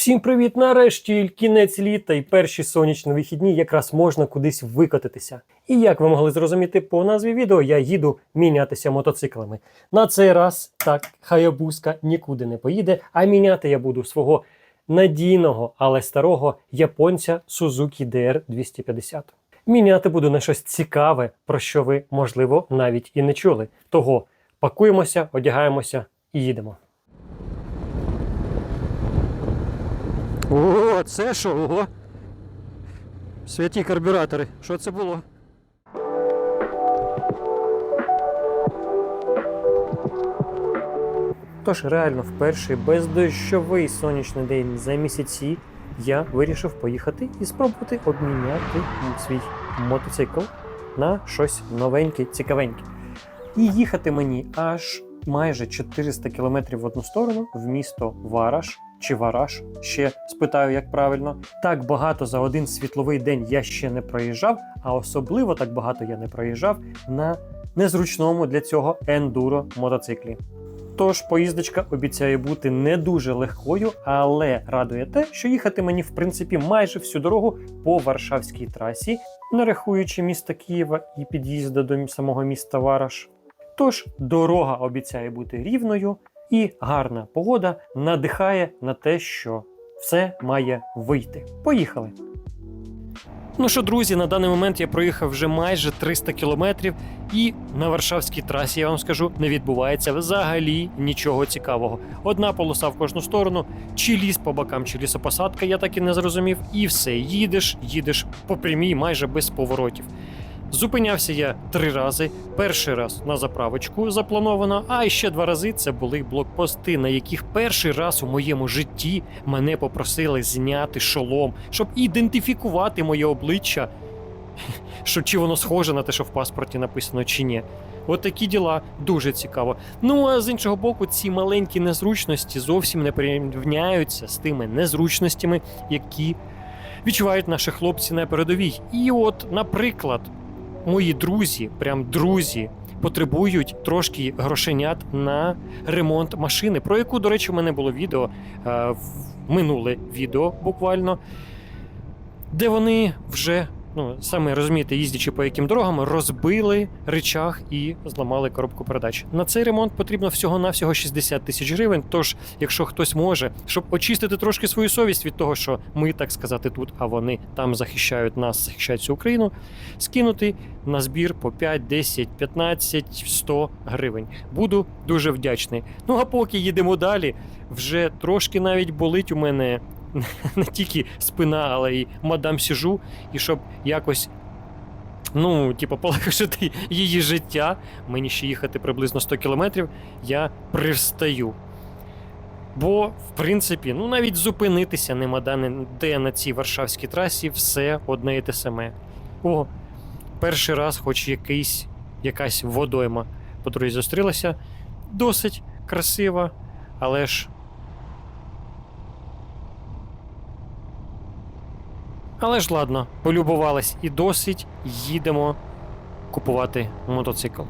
Всім привіт! Нарешті кінець літа і перші сонячні вихідні якраз можна кудись викотитися. І як ви могли зрозуміти по назві відео, я їду мінятися мотоциклами. На цей раз так хаябуска нікуди не поїде, а міняти я буду свого надійного, але старого японця Suzuki DR 250. Міняти буду на щось цікаве, про що ви, можливо, навіть і не чули. Того пакуємося, одягаємося і їдемо. О, це що? Ого? Святі карбюратори. Що це було? Тож реально в перший бездощовий сонячний день за місяці я вирішив поїхати і спробувати обміняти свій мотоцикл на щось новеньке, цікавеньке. І їхати мені аж майже 400 кілометрів в одну сторону в місто Вараш чи Вараш, ще спитаю, як правильно. Так багато за один світловий день я ще не проїжджав, а особливо так багато я не проїжджав на незручному для цього ендуро мотоциклі. Тож поїздочка обіцяє бути не дуже легкою, але радує те, що їхати мені в принципі майже всю дорогу по Варшавській трасі, не рахуючи міста Києва і під'їзду до самого міста Вараш. Тож дорога обіцяє бути рівною, і гарна погода надихає на те, що все має вийти. Поїхали! Ну що, друзі, на даний момент я проїхав вже майже 300 кілометрів, і на Варшавській трасі, я вам скажу, не відбувається взагалі нічого цікавого. Одна полоса в кожну сторону, чи ліс по бокам, чи лісопосадка, я так і не зрозумів. І все, їдеш, їдеш по прямій, майже без поворотів. Зупинявся я три рази. Перший раз на заправочку заплановано, а ще два рази це були блокпости, на яких перший раз у моєму житті мене попросили зняти шолом, щоб ідентифікувати моє обличчя, що чи воно схоже на те, що в паспорті написано, чи ні. От такі діла дуже цікаво. Ну а з іншого боку, ці маленькі незручності зовсім не порівняються з тими незручностями, які відчувають наші хлопці на передовій. І от, наприклад, мої друзі, прям друзі, потребують трошки грошенят на ремонт машини, про яку, до речі, в мене було відео е, в минуле відео буквально, де вони вже. Ну, саме розумієте, їздячи по яким дорогам, розбили речах і зламали коробку передач. На цей ремонт потрібно всього-навсього 60 тисяч гривень. Тож, якщо хтось може, щоб очистити трошки свою совість від того, що ми, так сказати, тут, а вони там захищають нас, захищають цю Україну, скинути на збір по 5, 10, 15, 100 гривень. Буду дуже вдячний. Ну а поки їдемо далі, вже трошки навіть болить у мене не тільки спина, але й мадам сіжу, і щоб якось. Ну, типу, полегшити її життя, мені ще їхати приблизно 100 кілометрів, я привстаю. Бо, в принципі, ну навіть зупинитися нема де на цій Варшавській трасі все одне і те саме. О, перший раз, хоч якийсь, якась водойма по дорозі зустрілася, досить красива, але ж Але ж ладно, полюбувались і досить їдемо купувати мотоцикл.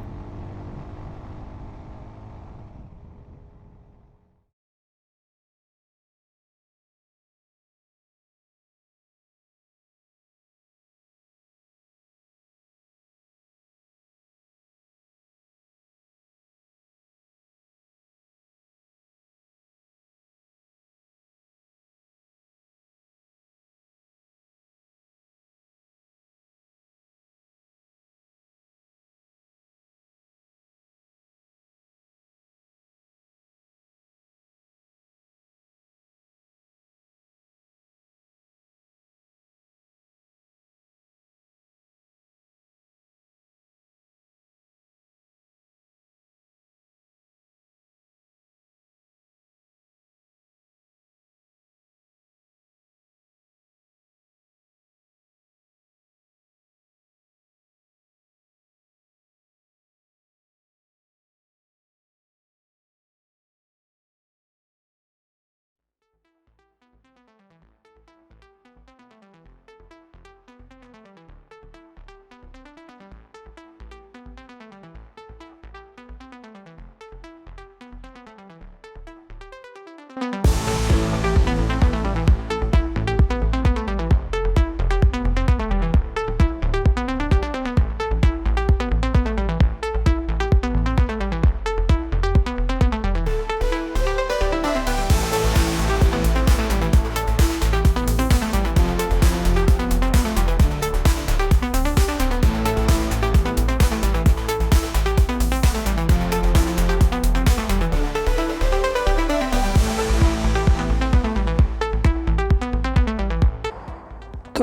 you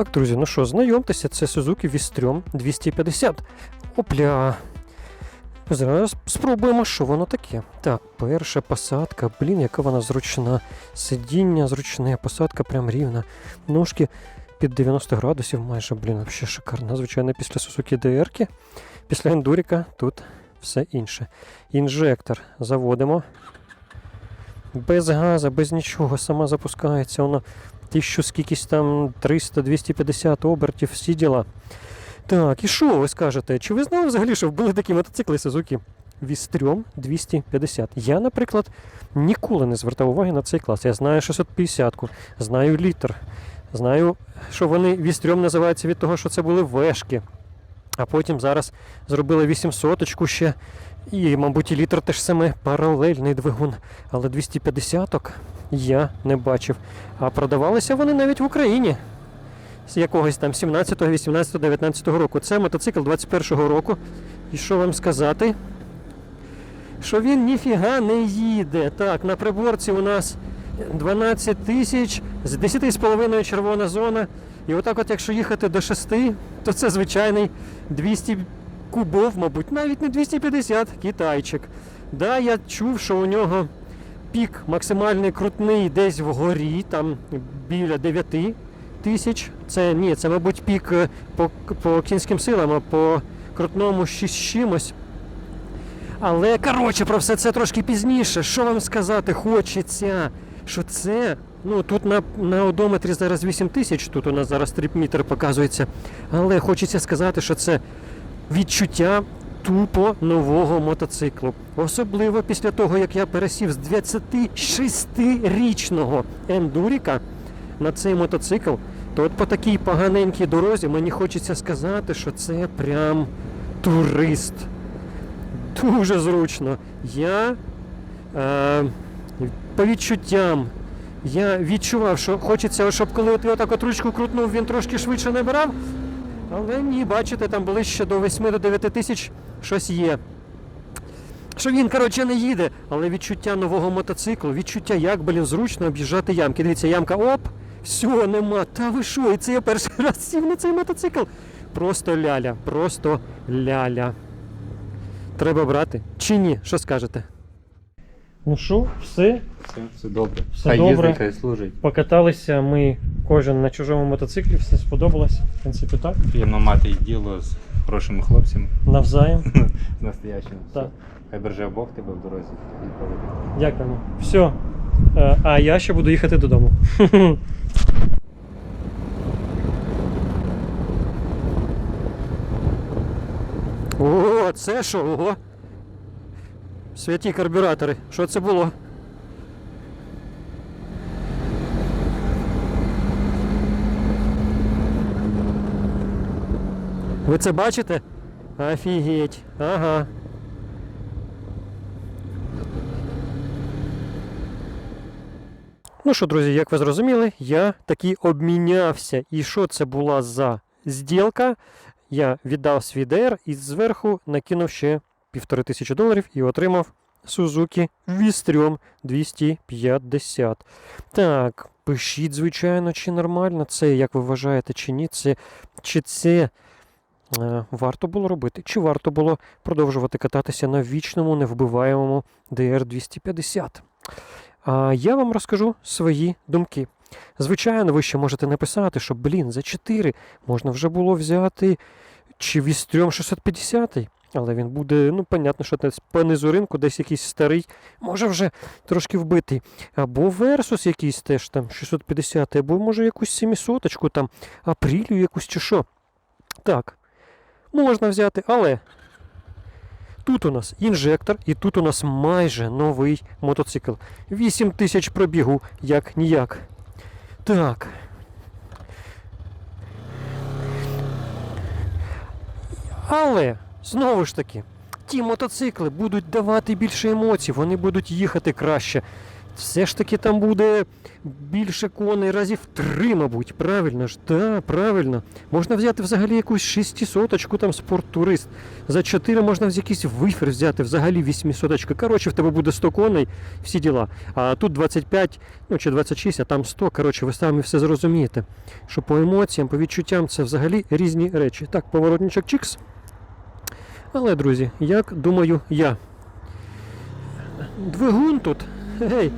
Так, друзі, ну що, знайомтеся, це Suzuki Vistrom 250. Опля. Зараз спробуємо, що воно таке. Так, перша посадка. Блін, яка вона зручна. Сидіння зручне, посадка прям рівна. Ножки під 90 градусів майже, блін, взагалі шикарно. Звичайно, після Suzuki DR, після ендуріка тут все інше. Інжектор заводимо. Без газу, без нічого, сама запускається. Воно тисячу скількись там 300-250 обертів, всі діла. Так, і що ви скажете? Чи ви знали взагалі, що були такі мотоцикли Suzuki Вістрьом 250? Я, наприклад, ніколи не звертав уваги на цей клас. Я знаю 650-ку, знаю літр, знаю, що вони вістрьом називаються від того, що це були вешки. А потім зараз зробили 800-очку ще. І, мабуть, і літр теж саме паралельний двигун. Але 250-ок я не бачив. А продавалися вони навіть в Україні з якогось там 17, 18, 19 року. Це мотоцикл 21-го року. І що вам сказати? Що він ніфіга не їде. Так, на приборці у нас 12 тисяч, з 10,5 червона зона. І отак, от, якщо їхати до 6, то це звичайний 200 кубов, мабуть, навіть не 250 китайчик. Да, я чув, що у нього пік максимальний крутний десь вгорі, там біля 9 тисяч. Це ні, це, мабуть, пік е, по, по кінським силам, а по крутному 6 з чимось. Але коротше, про все це трошки пізніше. Що вам сказати хочеться? Що це? Ну тут на, на одометрі зараз 8 тисяч, тут у нас зараз трипмітер показується. Але хочеться сказати, що це відчуття тупо нового мотоциклу. Особливо після того, як я пересів з 26-річного ендуріка на цей мотоцикл, то от по такій поганенькій дорозі мені хочеться сказати, що це прям турист. Дуже зручно. Я е, по відчуттям. Я відчував, що хочеться, щоб коли ти отак от ручку крутнув, він трошки швидше набирав. Але ні, бачите, там ближче до 8 до 9 тисяч щось є. Що він, коротше, не їде, але відчуття нового мотоциклу, відчуття, як, блін, зручно об'їжджати ямки. Дивіться, ямка, оп, все, нема. Та ви що? І це я перший раз сів на цей мотоцикл. Просто ляля, просто ляля. Треба брати. Чи ні? Що скажете? Ну що, все, Все, все добре. Все хай добре. їздить, служить. покаталися ми кожен на чужому мотоциклі, все сподобалось. В принципі, так. Приємно мати діло з хорошими хлопцями, Навзаєм. з настоящими. Так. Хай береже Бог тебе в дорозі. Дякуємо. Все. Е, А я ще буду їхати додому. О, це що? Ого. Святі карбюратори. Що це було? Ви це бачите? Офігеть. Ага. Ну що, друзі, як ви зрозуміли, я таки обмінявся. І що це була за зділка? Я віддав свій ДР і зверху накинув ще півтори тисячі доларів і отримав Suzuki Vistrom 250. Так, пишіть, звичайно, чи нормально це, як ви вважаєте, чи ні, це, чи це е, варто було робити, чи варто було продовжувати кататися на вічному невбиваємому DR 250. А я вам розкажу свої думки. Звичайно, ви ще можете написати, що, блін, за 4 можна вже було взяти чи вістрьом 650, але він буде, ну, понятно, що десь по низу ринку, десь якийсь старий, може вже трошки вбитий. Або Versus якийсь теж там 650, або може якусь 700 там, апрілю якусь чи що. Так, можна взяти, але Тут у нас інжектор, і тут у нас майже новий мотоцикл. 8 тисяч пробігу, як ніяк. Так. Але, знову ж таки, ті мотоцикли будуть давати більше емоцій, вони будуть їхати краще. Все ж таки там буде більше коней разів три, мабуть. Правильно ж, так, правильно. Можна взяти взагалі якусь шістісоточку, там спорттурист. За 4 можна якийсь вифер взяти, взагалі 800. Коротше, в тебе буде 100 коней, всі діла. А тут 25, ну чи 26, а там 100. Коротше, ви самі все зрозумієте. Що по емоціям, по відчуттям це взагалі різні речі. Так, поворотничок чікс. Але, друзі, як думаю я. Двигун тут. Гей,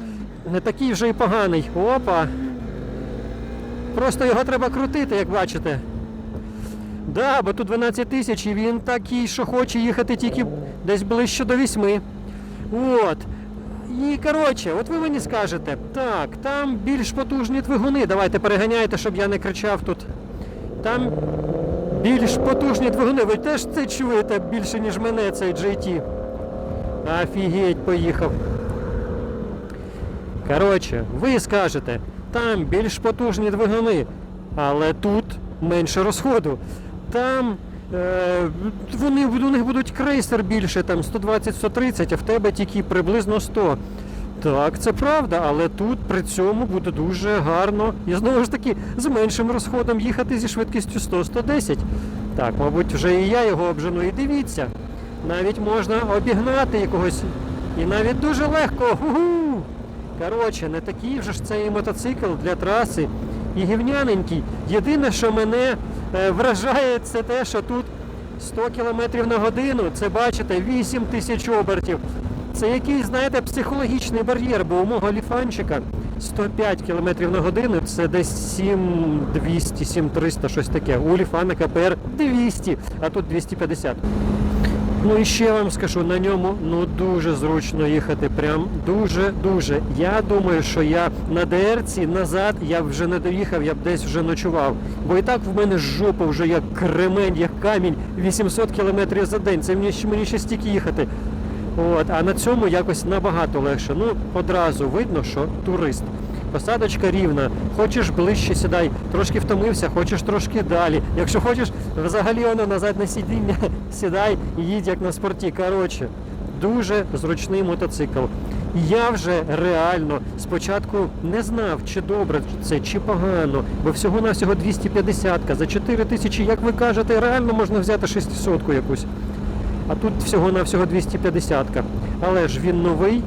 не такий вже і поганий. Опа. Просто його треба крутити, як бачите. Да, бо тут 12 тисяч і він такий, що хоче їхати тільки десь ближче до 8. От. І коротше, от ви мені скажете, так, там більш потужні двигуни. Давайте переганяйте, щоб я не кричав тут. Там більш потужні двигуни. Ви теж це чуєте більше, ніж мене, цей GT. Офігеть, поїхав. Коротше, ви скажете, там більш потужні двигуни, але тут менше розходу. Там е, вони, у них будуть крейсер більше, там 120-130, а в тебе тільки приблизно 100. Так, це правда, але тут при цьому буде дуже гарно і знову ж таки з меншим розходом їхати зі швидкістю 100-110. Так, мабуть, вже і я його обжену. І дивіться, навіть можна обігнати якогось. І навіть дуже легко. Ху-ху! Коротше, не такий вже ж цей мотоцикл для траси і гівняненький. Єдине, що мене е, вражає, це те, що тут 100 км на годину, це бачите, 8 тисяч обертів. Це якийсь, знаєте, психологічний бар'єр, бо у мого ліфанчика 105 км на годину це десь 7200, 7300, щось таке. У ліфана КПР 200, а тут 250. Ну і ще вам скажу, на ньому ну дуже зручно їхати. Прям дуже-дуже. Я думаю, що я на ДРці назад я б вже не доїхав, я б десь вже ночував. Бо і так в мене жопа вже як кремень, як камінь, 800 кілометрів за день. Це мені, ще- мені ще стільки їхати. От, а на цьому якось набагато легше. Ну, одразу видно, що турист. Посадочка рівна. Хочеш ближче сідай, трошки втомився, хочеш трошки далі. Якщо хочеш, взагалі воно на заднє сидіння сідай і їдь як на спорті. Коротше, дуже зручний мотоцикл. Я вже реально спочатку не знав, чи добре це, чи погано, бо всього-навсього 250 за 4 тисячі, як ви кажете, реально можна взяти 600 якусь. А тут всього-навсього 250. Але ж він новий,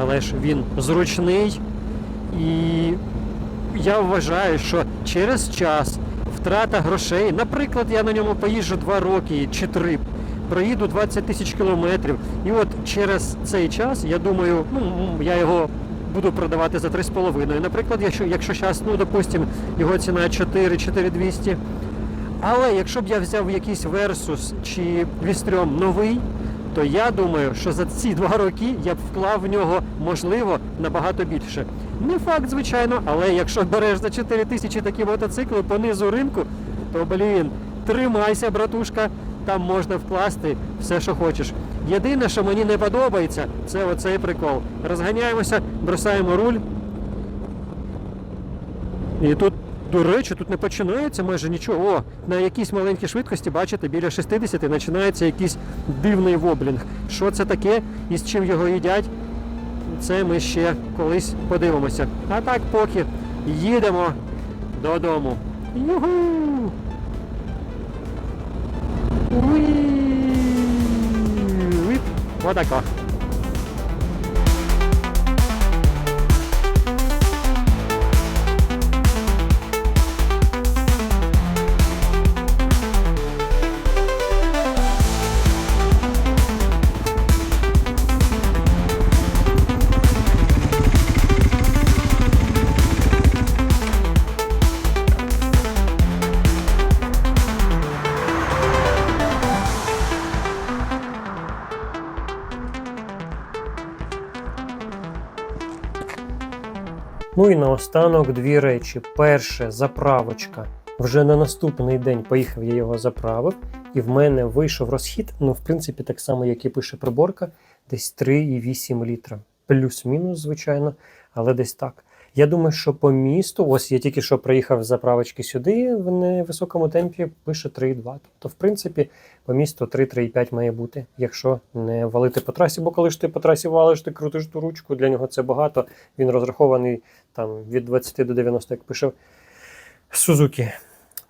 але ж він зручний. І я вважаю, що через час втрата грошей, наприклад, я на ньому поїжджу 2 роки чи 3, проїду 20 тисяч кілометрів. І от через цей час, я думаю, ну, я його буду продавати за 3,5. Наприклад, якщо, якщо зараз, ну, допустимо, його ціна 4 4200 але якщо б я взяв якийсь Versus чи Вістрьом новий, то я думаю, що за ці два роки я б вклав в нього, можливо, набагато більше. Не факт, звичайно, але якщо береш за 4 тисячі такі мотоцикли по низу ринку, то блін, тримайся, братушка, там можна вкласти все, що хочеш. Єдине, що мені не подобається, це оцей прикол. Розганяємося, бросаємо руль. І тут, до речі, тут не починається майже нічого. О, на якійсь маленькій швидкості, бачите, біля 60 починається якийсь дивний воблінг. Що це таке і з чим його їдять? Це ми ще колись подивимося. А так поки їдемо додому. Югу! Уї! Ну і наостанок дві речі. Перше, заправочка. Вже на наступний день поїхав, я його заправив, і в мене вийшов розхід, ну, в принципі, так само, як і пише приборка, десь 3,8 літра. Плюс-мінус, звичайно, але десь так. Я думаю, що по місту, ось я тільки що проїхав з заправочки сюди в невисокому темпі, пише 3,2. Тобто, в принципі, по місту 3-3,5 має бути, якщо не валити по трасі, бо коли ж ти по трасі валиш, ти крутиш ту ручку, для нього це багато. Він розрахований там від 20 до 90, як пише Сузуки.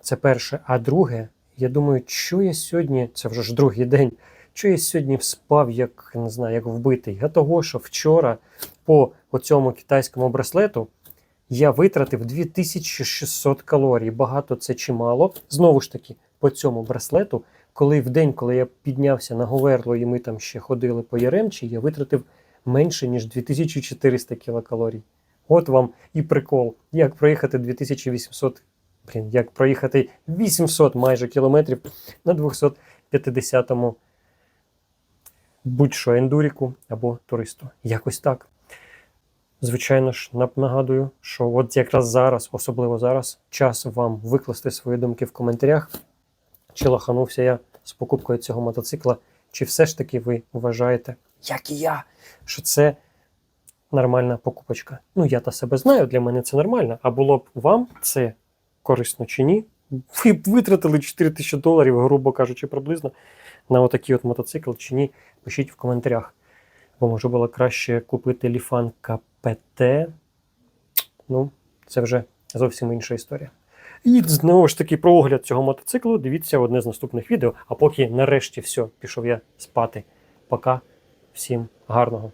Це перше. А друге, я думаю, що я сьогодні, це вже ж другий день, що я сьогодні спав, як не знаю, як вбитий. А того, що вчора по оцьому китайському браслету я витратив 2600 калорій. Багато це чи мало. Знову ж таки, по цьому браслету, коли в день, коли я піднявся на Говерло, і ми там ще ходили по Яремчі, я витратив менше, ніж 2400 кілокалорій. От вам і прикол. Як проїхати 2800, блін, як проїхати 800 майже кілометрів на 250-му будь-що ендуріку або туристу. Якось так. Звичайно ж, нагадую, що от якраз зараз, особливо зараз, час вам викласти свої думки в коментарях. Чи лоханувся я з покупкою цього мотоцикла, чи все ж таки ви вважаєте, як і я, що це нормальна покупочка. Ну, я та себе знаю, для мене це нормально. А було б вам це корисно чи ні? Ви б витратили 4 тисячі доларів, грубо кажучи, приблизно на отакий от мотоцикл чи ні? Пишіть в коментарях. Бо може було краще купити Ліфан КПТ. Ну, це вже зовсім інша історія. І знову ж таки про огляд цього мотоциклу дивіться одне з наступних відео. А поки нарешті все, пішов я спати. Пока, всім гарного.